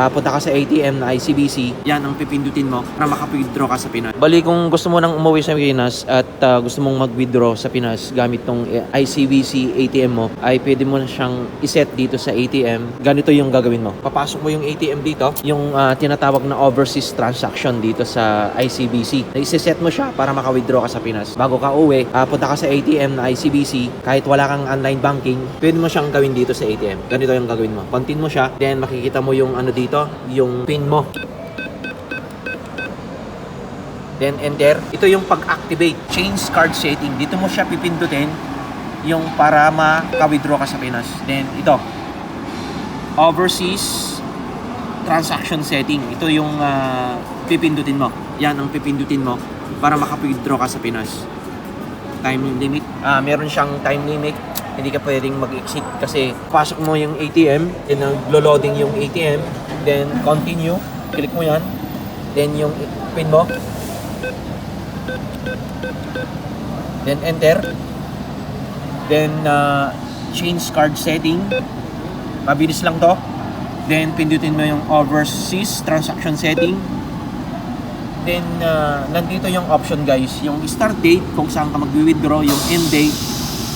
ah, punta ka sa ATM na ICBC, yan ang pipindutin mo para makapag-withdraw ka sa Pinas. Bali, kung gusto mo nang umuwi sa Pinas at ah, gusto mong mag-withdraw sa Pinas gamit tong eh, ICBC ATM mo, ay pwede mo na siyang iset dito sa ATM. Ganito yung gagawin mo. Papasok mo yung ATM dito, yung ah, tinatawag na overseas transaction dito sa ICBC. Isiset mo siya para maka-withdraw ka sa Pinas. Bago ka uwi, ah, punta ka sa ATM na ICBC, kahit wala kang online banking, pwede mo siyang gawin dito sa ATM. Ganito yung gagawin mo. Kontin mo siya, then makikita mo yung ano dito, yung pin mo. Then enter. Ito yung pag-activate. Change card setting. Dito mo siya pipindutin yung para maka-withdraw ka sa Pinas. Then ito. Overseas transaction setting. Ito yung ah, pipindutin mo. Yan ang pipindutin mo para maka-withdraw ka sa Pinas. Time limit. Ah, meron siyang time limit. Hindi ka pwedeng mag-exit kasi pasok mo yung ATM, then naglo-loading yung ATM, then continue, click mo yan, then yung pin mo, then enter. Then uh, change card setting. Mabilis lang to. Then pindutin mo yung overseas transaction setting. Then uh, nandito yung option guys. Yung start date kung saan ka mag-withdraw yung end date.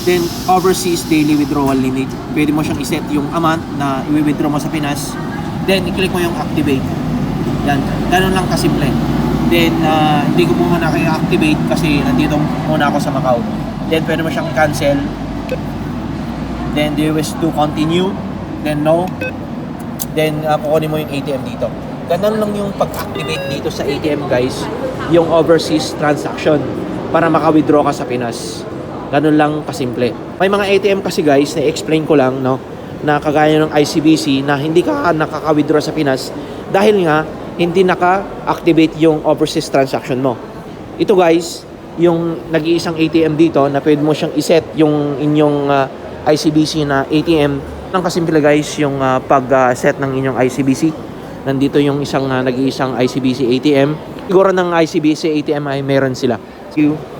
Then overseas daily withdrawal limit. Pwede mo siyang iset yung amount na i-withdraw mo sa Pinas then i-click mo yung activate. Yan. Ganun lang kasimple. Then uh, hindi ko muna kaya activate kasi nandito muna ako sa Macau. Then pwede mo siyang cancel. Then do you wish to continue? Then no. Then uh, kukunin mo yung ATM dito. Ganun lang yung pag-activate dito sa ATM guys. Yung overseas transaction para maka-withdraw ka sa Pinas. Ganun lang kasimple. May mga ATM kasi guys na explain ko lang no na kagaya ng ICBC na hindi ka nakaka-withdraw sa Pinas dahil nga hindi naka-activate yung overseas transaction mo. Ito guys, yung nag-iisang ATM dito na pwede mo siyang iset yung inyong ah, ICBC na ATM. Ang kasimple guys, yung ah, pag-set ng inyong ICBC. Nandito yung isang ah, nag-iisang ICBC ATM. Siguro ng ICBC ATM ay meron sila. Thank you.